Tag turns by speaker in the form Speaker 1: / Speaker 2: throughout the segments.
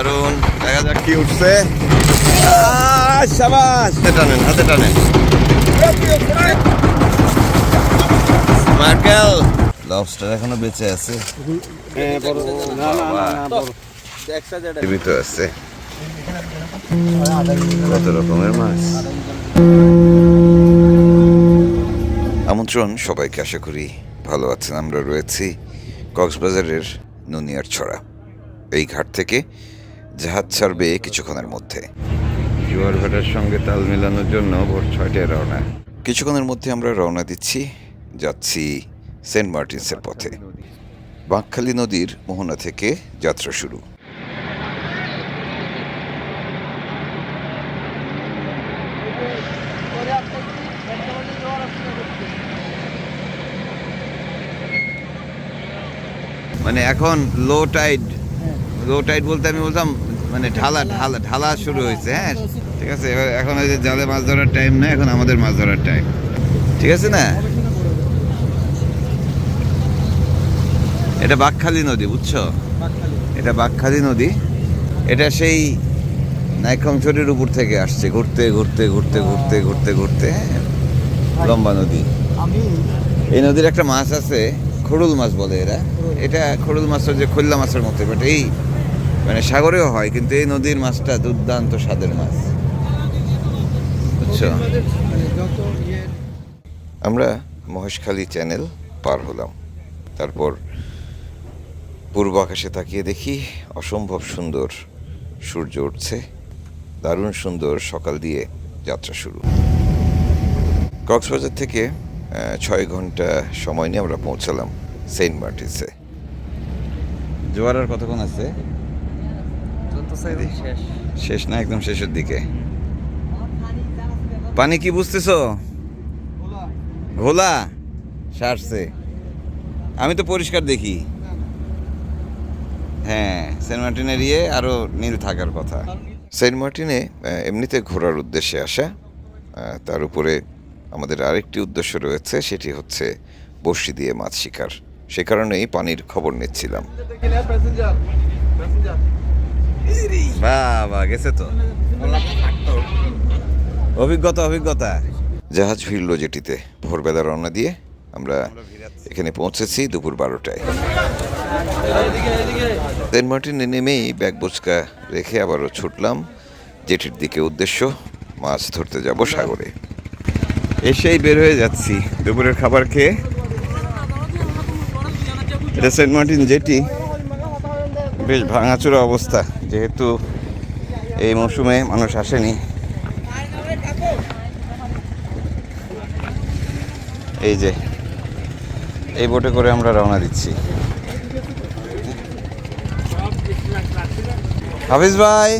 Speaker 1: দারুণ। দেখা যাক কি উঠছে। সাবাস। হাতে টানেন হাতে টানেন। মার্কেল। লবস্টার এখনও বেঁচে আছে। জীবিত আছে। কত রকমের মাছ। আমন্ত্রণ সবাইকে আশা করি ভালো আছেন। আমরা রয়েছি কক্সবাজারের নুনিয়ার ছড়া এই ঘাট থেকে জাহাজ ছাড়বে কিছুক্ষণের মধ্যে। জোয়ার ভাটার সঙ্গে তাল মেলানোর জন্য ভোর ছয়টায় রওনা। কিছুক্ষণের মধ্যে আমরা রওনা দিচ্ছি যাচ্ছি সেন্ট মার্টিনসের পথে। বাঁকখালী নদীর মোহনা থেকে যাত্রা শুরু। মানে এখন লো টাইড লো টাইড বলতে আমি বলতাম মানে ঢালা ঢালা ঢালা শুরু হয়েছে হ্যাঁ? ঠিক আছে এবার এখন ওই যে জালে মাছ ধরার টাইম না এখন আমাদের মাছ ধরার টাইম ঠিক আছে না? এটা বাকখালী নদী বুঝছ? এটা বাকখালী নদী। এটা সেই নাইকংছড়ির উপর থেকে আসছে ঘুরতে ঘুরতে ঘুরতে ঘুরতে ঘুরতে ঘুরতে হ্যাঁ, লম্বা নদী। এই নদীর একটা মাছ আছে খড়ুল মাছ বলে এরা। এটা খড়ুল মাছের যে খোল্লা মাছের মতো বাট এই মানে সাগরেও হয়, কিন্তু এই নদীর মাছটা দুর্দান্ত স্বাদের মাছ। বুঝছ? আমরা মহেশখালী চ্যানেল পার হলাম। তারপর পূর্ব আকাশে তাকিয়ে দেখি অসম্ভব সুন্দর সূর্য উঠছে। দারুণ সুন্দর সকাল দিয়ে যাত্রা শুরু। কক্সবাজার থেকে ছয় ঘণ্টা সময় নিয়ে আমরা পৌঁছালাম সেন্ট মার্টিসে জোয়ার আর কতক্ষণ আছে? শেষ। না একদম শেষের দিকে। পানি কি বুঝতেছো? ঘোলা। সারছে। আমি তো পরিষ্কার দেখি। হ্যাঁ সেন্ট মার্টিনের ইয়ে আরও নীল থাকার কথা। সেন্ট মার্টিনে এমনিতে ঘোরার উদ্দেশ্যে আসা। তার উপরে আমাদের আরেকটি উদ্দেশ্য রয়েছে সেটি হচ্ছে বড়শি দিয়ে মাছ শিকার। সে কারণেই পানির খবর নিচ্ছিলাম। বাবা, গেছে তো। অভিজ্ঞতা অভিজ্ঞতা। জাহাজ ফিরল যেটিতে ভোরবেলা রওনা দিয়ে আমরা এখানে পৌঁছেছি দুপুর বারোটায়। মার্টিনে নেমেই ব্যাগ বোচকা রেখে আবারও ছুটলাম যেটির দিকে উদ্দেশ্য, মাছ ধরতে যাব সাগরে। এসেই বের হয়ে যাচ্ছি। দুপুরের খাবার খেয়ে। এটা সেন্ট মার্টিন জেটি। বেশ ভাঙাচোরা অবস্থা। যেহেতু এই মৌসুমে মানুষ আসেনি। এই যে এই বোটে করে আমরা রওনা দিচ্ছি। হাফিজ ভাই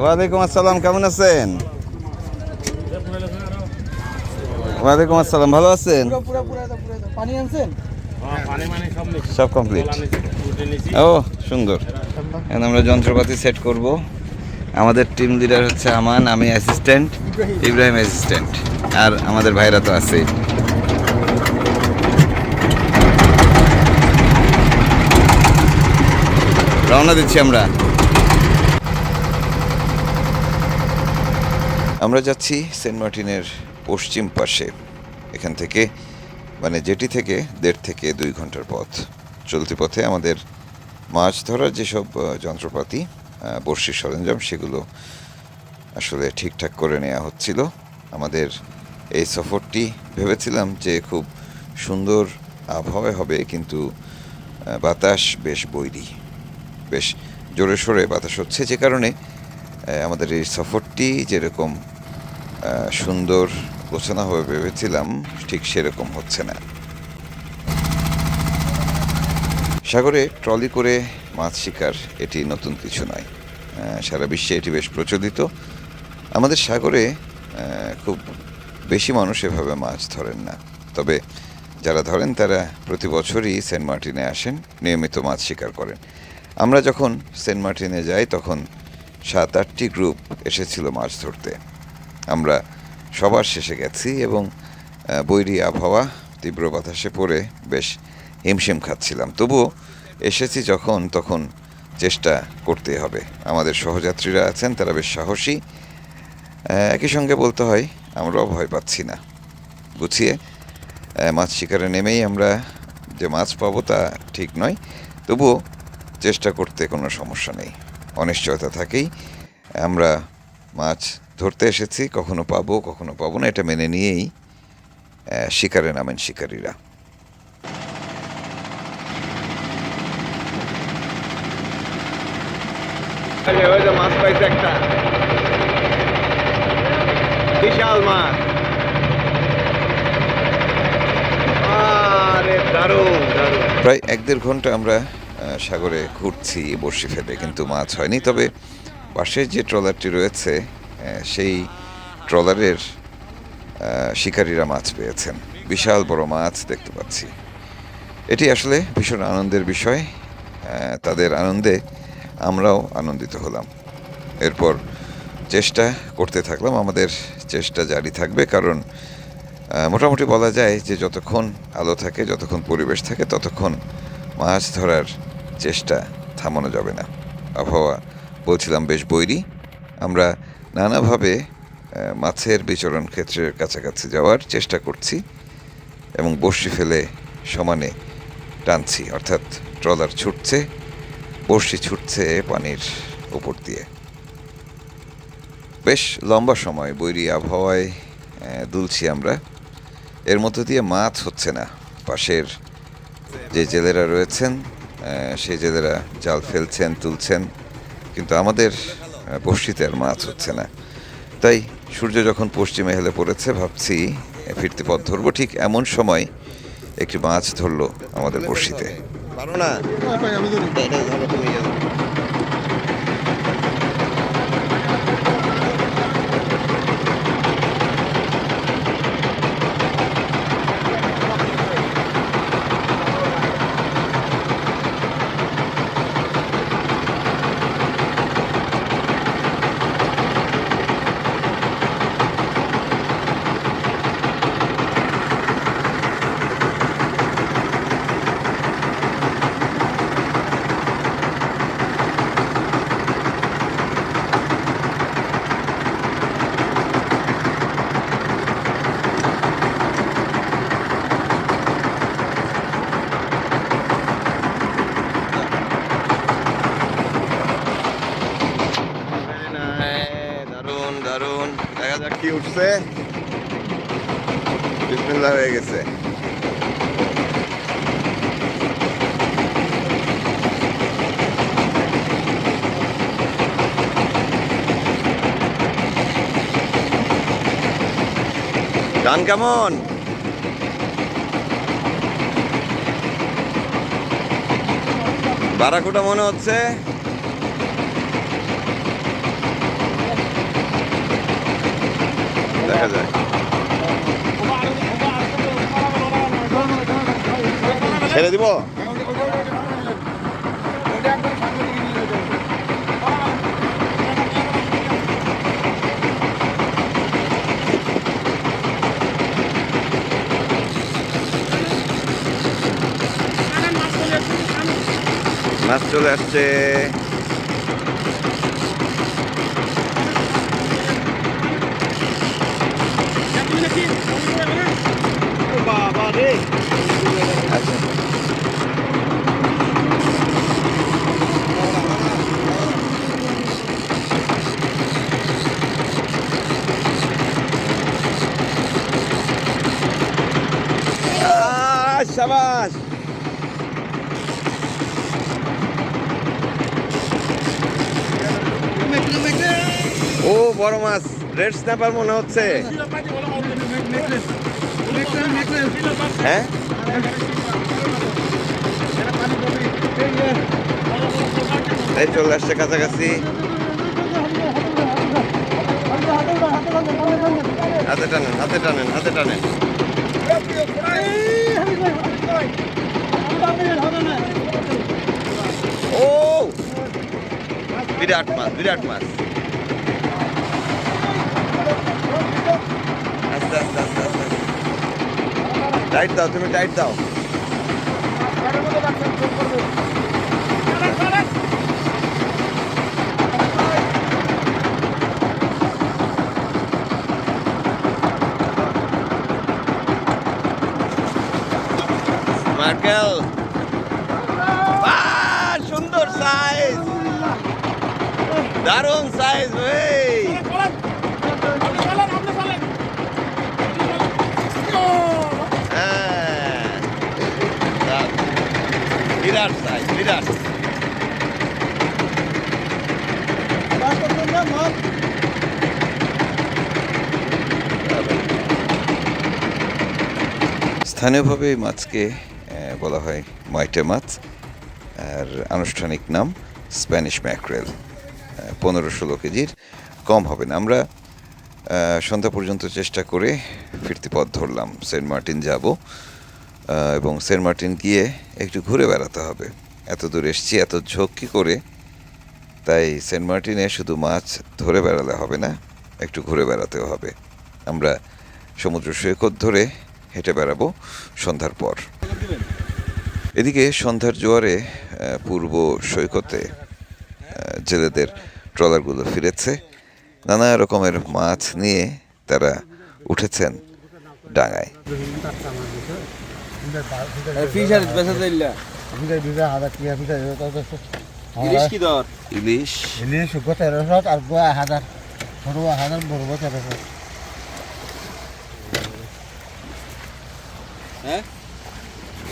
Speaker 1: ওয়ালাইকুম আসসালাম কেমন আছেন? ওয়ালাইকুম আসসালাম ভালো আছেন? সব কমপ্লিট। ও সুন্দর। এখন আমরা যন্ত্রপাতি সেট করব। আমাদের টিম লিডার হচ্ছে আমান, আমি অ্যাসিস্ট্যান্ট ইব্রাহিম অ্যাসিস্ট্যান্ট আর আমাদের ভাইরা তো আছে রওনা দিচ্ছি আমরা। আমরা যাচ্ছি সেন্ট মার্টিনের পশ্চিম পাশে, এখান থেকে মানে যেটি থেকে দেড় থেকে দুই ঘণ্টার পথ। চলতি পথে আমাদের মাছ ধরার যেসব যন্ত্রপাতি বড়শির সরঞ্জাম, সেগুলো আসলে ঠিকঠাক করে নেওয়া হচ্ছিল। আমাদের এই সফরটি ভেবেছিলাম যে খুব সুন্দর আবহাওয়া হবে, কিন্তু বাতাস বেশ বৈরী। বেশ জোরে সোরে বাতাস হচ্ছে, যে কারণে আমাদের এই সফরটি যেরকম সুন্দর গোছানো হবে ভেবেছিলাম, ঠিক সেরকম হচ্ছে না। সাগরে ট্রলি করে মাছ শিকার এটি নতুন কিছু নয়। সারা বিশ্বে এটি বেশ প্রচলিত। আমাদের সাগরে খুব বেশি মানুষ এভাবে মাছ ধরেন না। তবে যারা ধরেন, তারা প্রতি বছরই সেন্ট মার্টিনে আসেন, নিয়মিত মাছ শিকার করেন। আমরা যখন সেন্ট মার্টিনে যাই, তখন সাত আটটি গ্রুপ এসেছিল মাছ ধরতে। আমরা সবার শেষে গেছি এবং বৈরী আবহাওয়া তীব্র বাতাসে পড়ে বেশ হিমশিম খাচ্ছিলাম। তবুও এসেছি যখন, তখন চেষ্টা করতে হবে। আমাদের সহযাত্রীরা আছেন, তারা বেশ সাহসী। একই সঙ্গে বলতে হয়, আমরাও ভয় পাচ্ছি না। গুছিয়ে মাছ শিকারে নেমেই আমরা যে মাছ পাবো তা ঠিক নয়। তবুও চেষ্টা করতে কোনো সমস্যা নেই। অনিশ্চয়তা থাকেই। আমরা মাছ ধরতে এসেছি, কখনো পাবো কখনো পাবো না, এটা মেনে নিয়েই শিকারে নামেন শিকারীরা
Speaker 2: আরে ওই যে মাছ পাইছে একটা। বিশাল মাছ।
Speaker 1: প্রায় এক দেড় ঘণ্টা আমরা সাগরে ঘুরছি বড়শি ফেলে, কিন্তু মাছ হয়নি। তবে পাশে যে ট্রলারটি রয়েছে সেই ট্রলারের শিকারীরা মাছ পেয়েছেন। বিশাল বড় মাছ দেখতে পাচ্ছি। এটি আসলে ভীষণ আনন্দের বিষয়। তাদের আনন্দে আমরাও আনন্দিত হলাম। এরপর চেষ্টা করতে থাকলাম, আমাদের চেষ্টা জারি থাকবে, কারণ মোটামুটি বলা যায় যে যতক্ষণ আলো থাকে, যতক্ষণ পরিবেশ থাকে, ততক্ষণ মাছ ধরার চেষ্টা থামানো যাবে না। আবহাওয়া, বলছিলাম বেশ বৈরী। আমরা নানাভাবে মাছের বিচরণ ক্ষেত্রের কাছাকাছি যাওয়ার চেষ্টা করছি এবং বড়শি ফেলে সমানে টানছি, অর্থাৎ ট্রলার ছুটছে। বড়শি ছুটছে পানির উপর দিয়ে। বেশ লম্বা সময় বৈরী আবহাওয়ায় দুলছি আমরা। এর মধ্য দিয়ে মাছ হচ্ছে না। পাশের যে জেলেরা রয়েছেন সেই জেলেরা জাল ফেলছেন, তুলছেন, কিন্তু আমাদের বড়শিতে আর মাছ হচ্ছে না। তাই সূর্য যখন পশ্চিমে হেলে পড়েছে, ভাবছি ফিরতে পথ ধরবো। ঠিক এমন সময় একটি মাছ ধরলো আমাদের বড়শিতে।
Speaker 2: পারো না? এটা ধরো। তুমি ইয়ে ধরো। Very nice, দারুণ দারুণ দেখা যাক কি উঠছে বিসমিল্লাহ হয়ে গেছে। গান কেমন? বারাকুটা মনে হচ্ছে? দেখা যায়। ছেড়ে দিব? মাছ চলে আসছে। আহ, সাবাস। ও বড় মাছ। রেড স্ন্যাপার মনে হচ্ছে। হ্যাঁ? এই চলে আসছে কাছাকাছি। হাতে টানেন হাতে টানেন হাতে টানেন। ও! বিরাট মাছ বিরাট মাছ। টাইট দাও তুমি টাইট দাও। মার্কেল সুন্দর সাইজ দারুণ সাইজ ওই
Speaker 3: মাছ
Speaker 1: স্থানীয়ভাবে এই মাছকে বলা হয় ময়টে মাছ, আর আনুষ্ঠানিক নাম স্প্যানিশ ম্যাকরেল। পনেরো ষোলো কেজির কম হবে না। আমরা সন্ধ্যা পর্যন্ত চেষ্টা করে ফিরতি পথ ধরলাম। সেন্ট মার্টিন যাব এবং সেন্ট মার্টিন গিয়ে একটু ঘুরে বেড়াতে হবে। এত দূর এসছি, এত ঝক্কি করে? তাই সেন্ট মার্টিনে শুধু মাছ ধরে বেড়ালে হবে না, একটু ঘুরে বেড়াতেও হবে। আমরা সমুদ্র সৈকত ধরে হেঁটে বেড়াবো সন্ধ্যার পর। এদিকে সন্ধ্যার জোয়ারে পূর্ব সৈকতে জেলেদের ট্রলারগুলো ফিরেছে। নানা রকমের মাছ নিয়ে তারা উঠেছেন ডাঙায়।
Speaker 3: বিঘা হাজার টিয়া বিঘা
Speaker 4: ইলিশ কি দর
Speaker 1: ইলিশ।
Speaker 3: ইলিশ গো তেরোশো আর গো হাজার ছোট হাজার বড় গো তেরোশো
Speaker 4: হ্যাঁ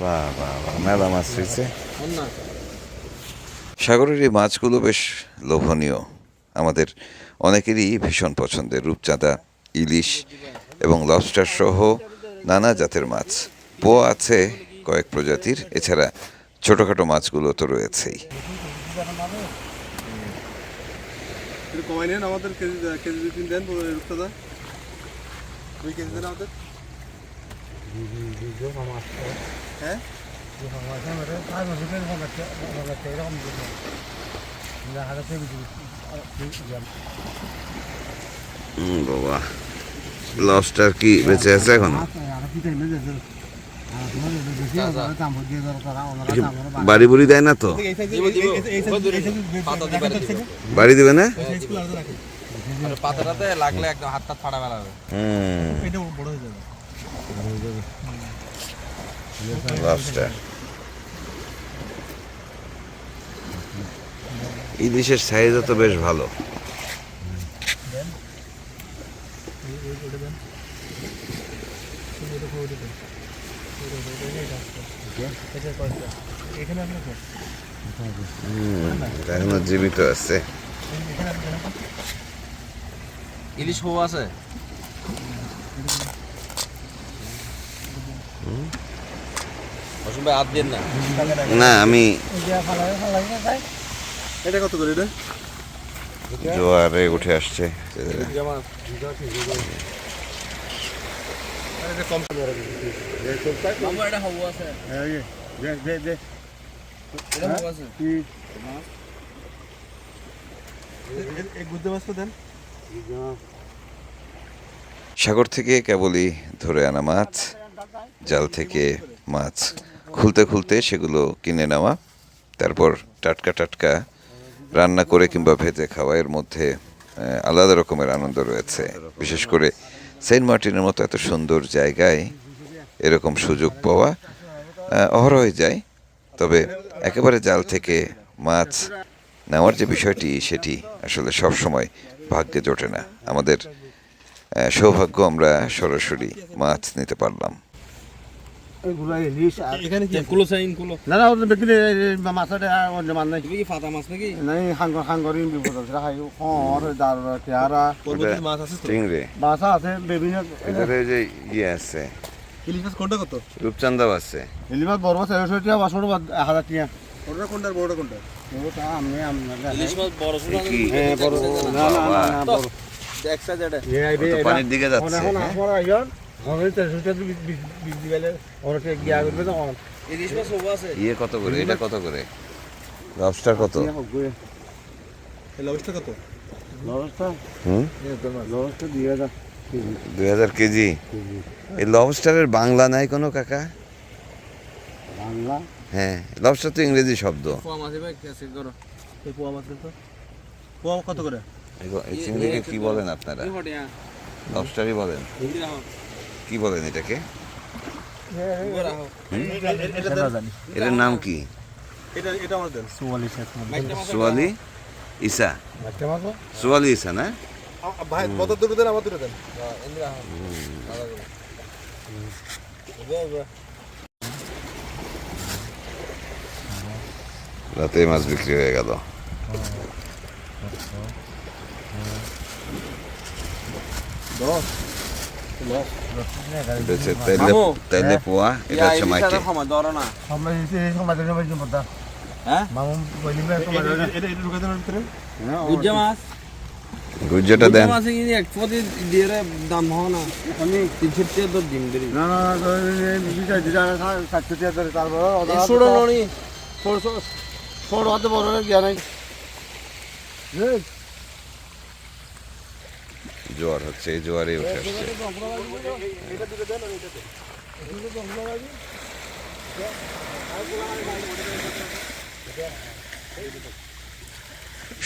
Speaker 1: বাহ বাহ বাহ মেলা মাছ সাগরের এই মাছগুলো বেশ লোভনীয়। আমাদের অনেকেরই ভীষণ পছন্দের রূপচাঁদা ইলিশ এবং লবস্টার সহ নানা জাতের মাছ। পোয়া আছে কয়েক প্রজাতির এছাড়া ছোটোখাটো মাছগুলো তো রয়েছেই
Speaker 5: কমাই নেন আমাদের কেজি কেজি দুই তিন দেন রূপসাদা দুই কেজি দেন আমাদের হ্যাঁ
Speaker 1: বাবা লবস্টার কি বেঁচে আছে এখন বাড়ি বুড়ি দেয় না তো? বাড়ি দেবে না?
Speaker 4: পাতাটাতে লাগলে একদম
Speaker 1: ইলিশের সাইজও তো বেশ ভালো।
Speaker 5: এখানে
Speaker 1: জীবিত আছে।
Speaker 4: ইলিশ হো আছে? না?
Speaker 1: না আমি
Speaker 5: এটা কত করে এটা?
Speaker 1: জোয়ারে উঠে আসছে।
Speaker 5: এটা কম
Speaker 4: এটা হো আছে।
Speaker 3: দে দে দে।
Speaker 4: এটা হো আছে।
Speaker 5: এই গুদ্দে মাছটা দেন
Speaker 1: সাগর থেকে কেবলই ধরে আনা মাছ জাল থেকে মাছ। খুলতে খুলতে সেগুলো কিনে নেওয়া তারপর টাটকা টাটকা রান্না করে কিংবা ভেজে খাওয়া এর মধ্যে আলাদা রকমের আনন্দ রয়েছে। বিশেষ করে সেন্ট মার্টিনের মতো এত সুন্দর জায়গায় এরকম সুযোগ পাওয়া অহরহ যায়। তবে একেবারে জাল থেকে মাছ নেওয়ার যে বিষয়টি, সেটি আসলে সব সময় ভাগ্যে জোটে না। আমাদের সৌভাগ্য আমরা সরাসরি মাছ নিতে পারলাম।
Speaker 3: এগুলো ইলিশ
Speaker 5: এখানে কি
Speaker 4: কুলো সাইন কুলো।
Speaker 3: না না ওদের বেকিলে মাছটা অন্য মান নাই।
Speaker 4: কি ফাতা মাছ নাকি?
Speaker 3: নাই হাঙ্গর হাঙ্গরিন বিপদ আছে। খাই হর দার চেহারা
Speaker 5: মাছ আছে
Speaker 1: চিংড়ি।
Speaker 3: মাছ আছে বিভিন্ন
Speaker 1: এটাতে যে ইয়ে আছে।
Speaker 5: ইলিশ মাছ কোনটা কত?
Speaker 1: রূপচান্দাও আছে।
Speaker 3: ইলিশ মাছ বড়
Speaker 5: কোনটা বড়টা কোনটা?
Speaker 3: ওটা আমি আমরা
Speaker 4: ইলিশ মাছ বড় ছোট
Speaker 3: হ্যাঁ বড়। না না না না বড়।
Speaker 4: এক সাইজ এটা।
Speaker 1: পানির দিকে যাচ্ছে।
Speaker 3: এখন? আমরা আইয়ন
Speaker 1: ইয়ে কত করে? এটা কত করে? লবস্টার কত?
Speaker 5: লবস্টার কত?
Speaker 3: দুই হাজার
Speaker 1: কেজি। এই লবস্টারের বাংলা নাই কোনো কাকা?
Speaker 3: বাংলা?
Speaker 1: হ্যাঁ লবস্টার তো ইংরেজি শব্দ।
Speaker 5: কত করে?
Speaker 1: চিংড়িকে কি বলেন আপনারা?
Speaker 4: এই
Speaker 1: লবস্টারই বলেন। কি বলেন এটাকে? এটার নাম কি?
Speaker 5: এটা এটা আমার দেন
Speaker 1: সোয়ালি ইসা সোয়ালি ইসা না?
Speaker 5: ভাই দেন? আমার দেন।
Speaker 1: রাতে মাছ বিক্রি হয়ে গেল। হচ্ছে তেলে পোয়া এটা হচ্ছে মাইকে
Speaker 4: হ্যাঁ
Speaker 1: গুজ্জাটা দেন
Speaker 4: হয়
Speaker 3: তারপর
Speaker 4: ষোলো ননি
Speaker 3: ষোলো হাতে বড় গিয়া নাই
Speaker 1: জোয়ার হচ্ছে এই জোয়ারে উঠে আসছে।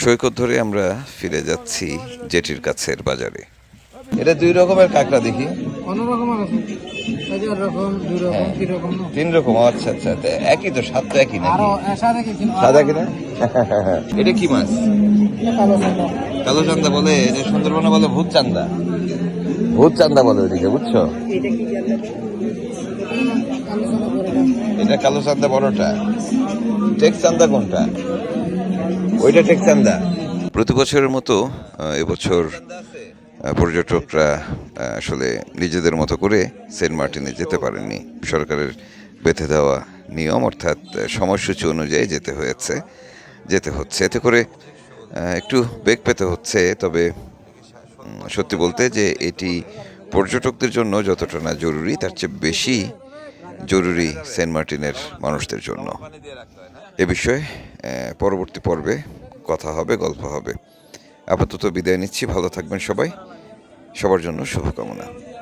Speaker 1: সৈকত ধরে আমরা ফিরে যাচ্ছি জেটির কাছের বাজারে। এটা দুই রকমের কাঁকড়া দেখি।
Speaker 3: অন্যরকম আছে। রকম তিন রকম
Speaker 1: তিন আচ্ছা আচ্ছা একই তো স্বাদ তো একই নাকি?
Speaker 3: আরও সাদা কি
Speaker 1: সাদা কিনা এটা কি মাছ?
Speaker 3: কালো সাদা।
Speaker 1: কালো চান্দা বলে এটা সুন্দরবনে বলে ভূত চান্দা। ভূত চান্দা বলে ওদিকে বুঝছ?
Speaker 3: এটা কালো
Speaker 1: চান্দা বড়টা। টেক চান্দা কোনটা? ওইটা টেক চান্দা। প্রতি বছরের মতো এবছর পর্যটকরা আসলে নিজেদের মতো করে সেন্ট মার্টিনে যেতে পারেননি। সরকারের বেঁধে দেওয়া নিয়ম অর্থাৎ সময়সূচি অনুযায়ী যেতে হয়েছে, যেতে হচ্ছে। এতে করে একটু বেগ পেতে হচ্ছে, তবে সত্যি বলতে যে এটি পর্যটকদের জন্য যতটা না জরুরি, তার চেয়ে বেশি জরুরি সেন্ট মার্টিনের মানুষদের জন্য। এ বিষয়ে পরবর্তী পর্বে কথা হবে, গল্প হবে। আপাতত বিদায় নিচ্ছি। ভালো থাকবেন সবাই। সবার জন্য শুভকামনা।